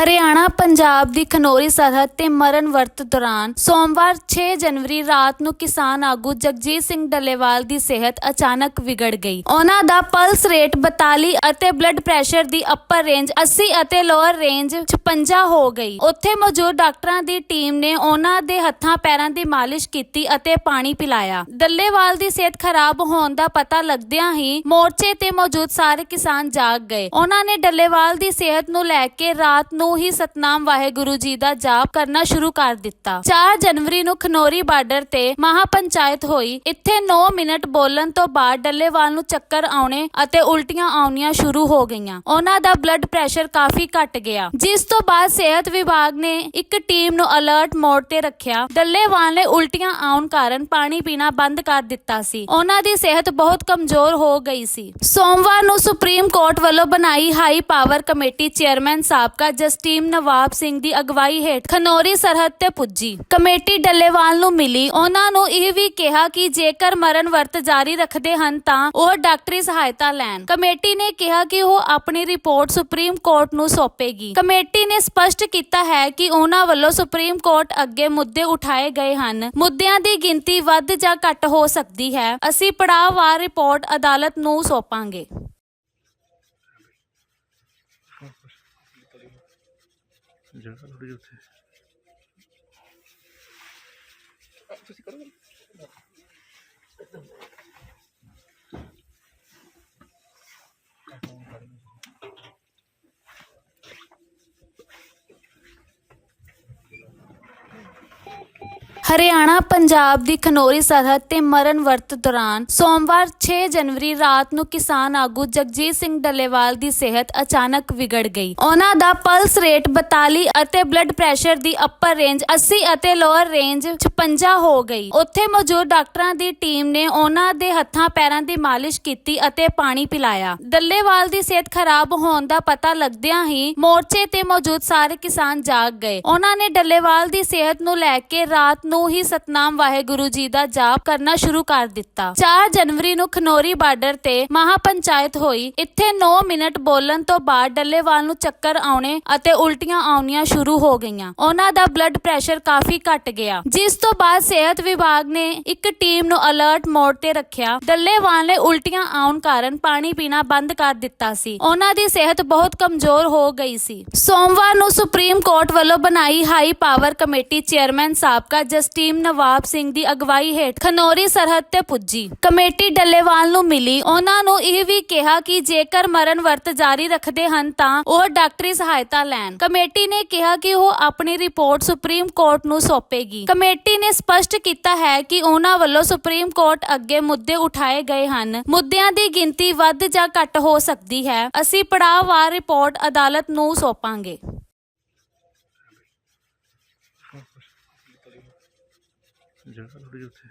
ਹਰਿਆਣਾ, ਪੰਜਾਬ ਦੀ ਖਨੌਰੀ ਸਰਹੱਦ ਤੇ ਮਰਨ ਵਰਤ ਦੌਰਾਨ ਸੋਮਵਾਰ 6 ਜਨਵਰੀ ਰਾਤ ਨੂੰ ਕਿਸਾਨ ਆਗੂ ਜਗਜੀਤ ਸਿੰਘ ਡੱਲੇਵਾਲ ਦੀ ਸਿਹਤ ਅਚਾਨਕ ਵਿਗੜ ਗਈ। ਉਹਨਾਂ ਦਾ ਪਲਸ ਰੇਟ 42 ਅਤੇ ਬਲੱਡ ਪ੍ਰੈਸ਼ਰ ਦੀ ਅੱਪਰ ਰੇਂਜ 80 ਅਤੇ ਲੋਅਰ ਰੇਂਜ 56 ਹੋ ਗਈ। ਉੱਥੇ ਮੌਜੂਦ ਡਾਕਟਰਾਂ ਦੀ ਟੀਮ ਨੇ ਉਹਨਾਂ ਦੇ ਹੱਥਾਂ ਪੈਰਾਂ ਦੀ ਮਾਲਿਸ਼ ਕੀਤੀ ਅਤੇ ਪਾਣੀ ਪਿਲਾਇਆ। ਡੱਲੇਵਾਲ ਦੀ ਸਿਹਤ ਖਰਾਬ ਹੋਣ ਦਾ ਪਤਾ ਲੱਗਦਿਆਂ ਹੀ ਮੋਰਚੇ ਤੇ ਮੌਜੂਦ ਸਾਰੇ ਕਿਸਾਨ ਜਾਗ ਗਏ। ਉਹਨਾਂ ਨੇ ਡੱਲੇਵਾਲ ਦੀ ਸਿਹਤ ਨੂੰ ਲੈ ਕੇ ਰਾਤ ਨੂੰ ਹੀ ਸਤਨਾਮ ਵਾਹਿਗੁਰੂ ਜੀ ਦਾ ਜਾਪ ਕਰਨਾ ਸ਼ੁਰੂ ਕਰ ਦਿੱਤਾ। 4 ਜਨਵਰੀ ਨੂੰ ਖਨੋਰੀ ਬਾਰਡਰ ਤੇ ਮਹਾ ਪੰਚਾਇਤ ਹੋਈ। ਇੱਥੇ 9 ਮਿੰਟ ਬੋਲਣ ਤੋਂ ਬਾਅਦ ਡੱਲੇਵਾਲ ਨੂੰ ਚੱਕਰ ਆਉਣੇ ਅਤੇ ਉਲਟੀਆਂ ਆਉਣੀਆਂ ਸ਼ੁਰੂ ਹੋ ਗਈਆਂ। ਉਹਨਾਂ ਦਾ ਬਲੱਡ ਪ੍ਰੈਸ਼ਰ ਕਾਫੀ ਘਟ ਗਿਆ। ਜਿਸ ਤੋਂ ਬਾਅਦ ਸਿਹਤ ਵਿਭਾਗ ਨੇ ਇੱਕ ਟੀਮ ਨੂੰ ਅਲਰਟ ਮੋਡ ਤੇ ਰੱਖਿਆ। ਡੱਲੇਵਾਲ ਨੇ ਉਲਟੀਆਂ ਆਉਣ ਕਾਰਨ ਪਾਣੀ ਪੀਣਾ ਬੰਦ ਕਰ ਦਿੱਤਾ ਸੀ। ਉਹਨਾਂ ਦੀ ਸਿਹਤ ਬਹੁਤ ਕਮਜ਼ੋਰ ਹੋ ਗਈ ਸੀ। ਸੋਮਵਾਰ ਨੂੰ ਸੁਪਰੀਮ ਕੋਰਟ ਵੱਲੋਂ ਬਣਾਈ ਹਾਈ ਪਾਵਰ ਕਮੇਟੀ ਚੇਅਰਮੈਨ ਸਾਬਕਾ ਜਸਟੀਮ ਨਵਾਬ ਸਿੰਘ ਦੀ ਅਗਵਾਈ ਹੇਠ ਖਨੌਰੀ ਸਰਹੱਦ ਤੇ ਪੁੱਜੀ। ਕਮੇਟੀ ਡੱਲੇਵਾਲ ਨੂੰ ਮਿਲੀ। ਉਹਨਾਂ ਨੂੰ ਇਹ ਵੀ ਕਿਹਾ ਕਿ ਜੇਕਰ ਮਰਨ ਵਰਤ ਜਾਰੀ ਰੱਖਦੇ ਹਨ ਤਾਂ ਉਹ ਡਾਕਟਰੀ ਸਹਾਇਤਾ ਲੈਣ। ਕਮੇਟੀ ਨੇ ਕਿਹਾ ਕਿ ਉਹ ਆਪਣੀ ਰਿਪੋਰਟ ਸੁਪਰੀਮ ਕੋਰਟ ਨੂੰ ਸੌਂਪੇਗੀ। ਕਮੇਟੀ ਨੇ ਸਪਸ਼ਟ ਕੀਤਾ ਹੈ ਕਿ ਉਹਨਾਂ ਵੱਲੋਂ ਸੁਪਰੀਮ ਕੋਰਟ ਅੱਗੇ ਮੁੱਦੇ ਉਠਾਏ ਗਏ ਹਨ। ਮੁੱਦਿਆਂ ਦੀ ਗਿਣਤੀ ਵੱਧ ਜਾਂ ਘੱਟ ਹੋ ਸਕਦੀ ਹੈ। ਅਸੀਂ ਪੜਾਅਵਾਰ ਰਿਪੋਰਟ ਅਦਾਲਤ ਨੂੰ ਸੌਂਪਾਂਗੇ। ਜਗ੍ਹਾ ਥੋੜੀ ਜਿਹੀ ਉੱਥੇ। ਹਰਿਆਣਾ, ਪੰਜਾਬ ਦੀ ਖਨੌਰੀ ਸਰਹੱਦ ਤੇ ਮਰਨ ਵਰਤ ਦੌਰਾਨ ਸੋਮਵਾਰ 6 ਜਨਵਰੀ ਰਾਤ ਨੂੰ ਕਿਸਾਨ ਆਗੂ ਜਗਜੀਤ ਸਿੰਘ ਡੱਲੇਵਾਲ ਦੀ ਸਿਹਤ ਅਚਾਨਕ ਵਿਗੜ ਗਈ। ਉਹਨਾਂ ਦਾ ਪਲਸ ਰੇਟ 42 ਅਤੇ ਬਲੱਡ ਪ੍ਰੈਸ਼ਰ ਦੀ ਅੱਪਰ ਰੇਂਜ 80 ਅਤੇ ਲੋਅਰ ਰੇਂਜ 56 ਹੋ ਗਈ। ਉੱਥੇ ਮੌਜੂਦ ਡਾਕਟਰਾਂ ਦੀ ਟੀਮ ਨੇ ਉਹਨਾਂ ਦੇ ਹੱਥਾਂ ਪੈਰਾਂ ਦੀ ਮਾਲਿਸ਼ ਕੀਤੀ ਅਤੇ ਪਾਣੀ ਪਿਲਾਇਆ। ਡੱਲੇਵਾਲ ਦੀ ਸਿਹਤ ਖਰਾਬ ਹੋਣ ਦਾ ਪਤਾ ਲੱਗਦਿਆਂ ਹੀ ਮੋਰਚੇ ਤੇ ਮੌਜੂਦ ਸਾਰੇ ਕਿਸਾਨ ਜਾਗ ਗਏ। ਉਹਨਾਂ ਨੇ ਡੱਲੇਵਾਲ ਦੀ ਸਿਹਤ ਨੂੰ ਲੈ ਕੇ ਰਾਤ ਨੂੰ ਹੀ ਸਤਨਾਮ ਵਾਹਿਗੁਰੂ ਜੀ ਦਾ ਜਾਪ ਕਰਨਾ ਸ਼ੁਰੂ ਕਰ ਦਿੱਤਾ। 4 ਜਨਵਰੀ ਨੂੰ ਖਨੋਰੀ ਬਾਰਡਰ ਤੇ ਮਹਾ ਪੰਚਾਇਤ ਹੋਈ। ਇੱਥੇ 9 ਮਿੰਟ ਬੋਲਣ ਤੋਂ ਬਾਅਦ ਡੱਲੇਵਾਲ ਨੂੰ ਚੱਕਰ ਆਉਣੇ ਅਤੇ ਉਲਟੀਆਂ ਆਉਣੀਆਂ ਸ਼ੁਰੂ ਹੋ ਗਈਆਂ। ਉਹਨਾਂ ਦਾ ਬਲੱਡ ਪ੍ਰੈਸ਼ਰ ਕਾਫੀ ਘਟ ਗਿਆ। ਜਿਸ ਤੋਂ ਬਾਅਦ ਸਿਹਤ ਵਿਭਾਗ ਨੇ ਇੱਕ ਟੀਮ ਨੂੰ ਅਲਰਟ ਮੋਡ ਤੇ ਰੱਖਿਆ। ਡੱਲੇਵਾਲ ਨੇ ਉਲਟੀਆਂ ਆਉਣ ਕਾਰਨ ਪਾਣੀ ਪੀਣਾ ਬੰਦ ਕਰ ਦਿੱਤਾ ਸੀ। ਉਹਨਾਂ ਦੀ ਸਿਹਤ ਬਹੁਤ ਕਮਜ਼ੋਰ ਹੋ ਗਈ ਸੀ। ਸੋਮਵਾਰ ਨੂੰ ਸੁਪਰੀਮ ਕੋਰਟ ਵੱਲੋਂ ਬਣਾਈ ਹਾਈ ਪਾਵਰ ਕਮੇਟੀ ਚੇਅਰਮੈਨ ਸਾਬਕਾ ਜਸ ਜਸਟੀਮ ਨਵਾਬ ਸਿੰਘ ਦੀ ਅਗਵਾਈ ਹੇਠ ਖਨੌਰੀ ਸਰਹੱਦ ਤੇ ਪੁੱਜੀ। ਕਮੇਟੀ ਡੱਲੇਵਾਲ ਨੂੰ ਮਿਲੀ। ਉਹਨਾਂ ਨੂੰ ਇਹ ਵੀ ਕਿਹਾ ਕਿ ਜੇਕਰ ਮਰਨ ਵਰਤ ਜਾਰੀ ਰੱਖਦੇ ਹਨ ਤਾਂ ਉਹ ਡਾਕਟਰੀ ਸਹਾਇਤਾ ਲੈਣ। ਕਮੇਟੀ ਨੇ ਕਿਹਾ ਕਿ ਉਹ ਆਪਣੀ ਰਿਪੋਰਟ ਸੁਪਰੀਮ ਕੋਰਟ ਨੂੰ ਸੌਂਪੇਗੀ। ਕਮੇਟੀ ਨੇ ਸਪਸ਼ਟ ਕੀਤਾ ਹੈ ਕਿ ਉਹਨਾਂ ਵੱਲੋਂ ਸੁਪਰੀਮ ਕੋਰਟ ਅੱਗੇ ਮੁੱਦੇ ਉਠਾਏ ਗਏ ਹਨ। ਮੁੱਦਿਆਂ ਦੀ ਗਿਣਤੀ ਵੱਧ ਜਾਂ ਘੱਟ ਹੋ ਸਕਦੀ ਹੈ। ਅਸੀਂ ਪੜਾਅਵਾਰ ਰਿਪੋਰਟ ਅਦਾਲਤ ਨੂੰ ਸੌਂਪਾਂਗੇ। ਜਗ੍ਹਾ ਥੋੜੀ ਜਿਹੀ ਉੱਥੇ।